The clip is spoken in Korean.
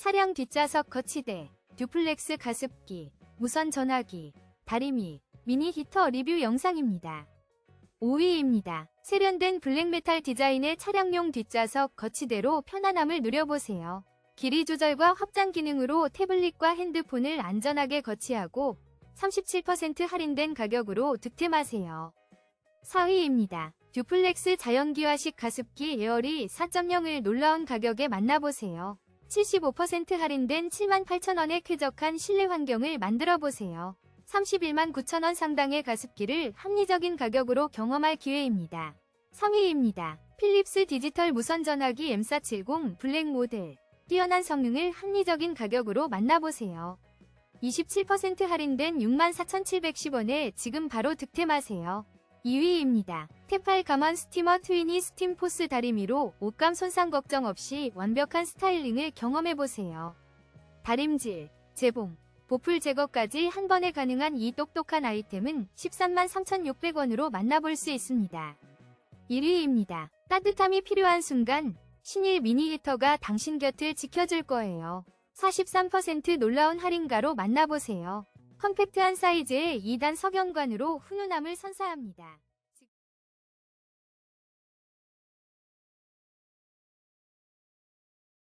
차량 뒷좌석 거치대, 듀플렉스 가습기, 무선 전화기, 다리미, 미니 히터 리뷰 영상입니다. 5위입니다. 세련된 블랙메탈 디자인의 차량용 뒷좌석 거치대로 편안함을 누려보세요. 길이 조절과 확장 기능으로 태블릿과 핸드폰을 안전하게 거치하고 37% 할인된 가격으로 득템하세요. 4위입니다. 듀플렉스 자연기화식 가습기 에어리 4.0을 놀라운 가격에 만나보세요. 75% 할인된 78,000원의 쾌적한 실내 환경을 만들어 보세요. 31만 9천원 상당의 가습기를 합리적인 가격으로 경험할 기회입니다. 3위입니다. 필립스 디지털 무선 전화기 M470 블랙 모델. 뛰어난 성능을 합리적인 가격으로 만나보세요. 27% 할인된 64,710원에 지금 바로 득템하세요. 2위입니다. 테팔 가만 스티머 트위니 스팀 포스 다리미로 옷감 손상 걱정 없이 완벽한 스타일링을 경험해보세요. 다림질, 재봉, 보풀 제거까지 한 번에 가능한 이 똑똑한 아이템은 13만 3,600원으로 만나볼 수 있습니다. 1위입니다. 따뜻함이 필요한 순간 신일 미니 히터가 당신 곁을 지켜줄 거예요. 43% 놀라운 할인가로 만나보세요. 컴팩트한 사이즈의 2단 석영관으로 훈훈함을 선사합니다.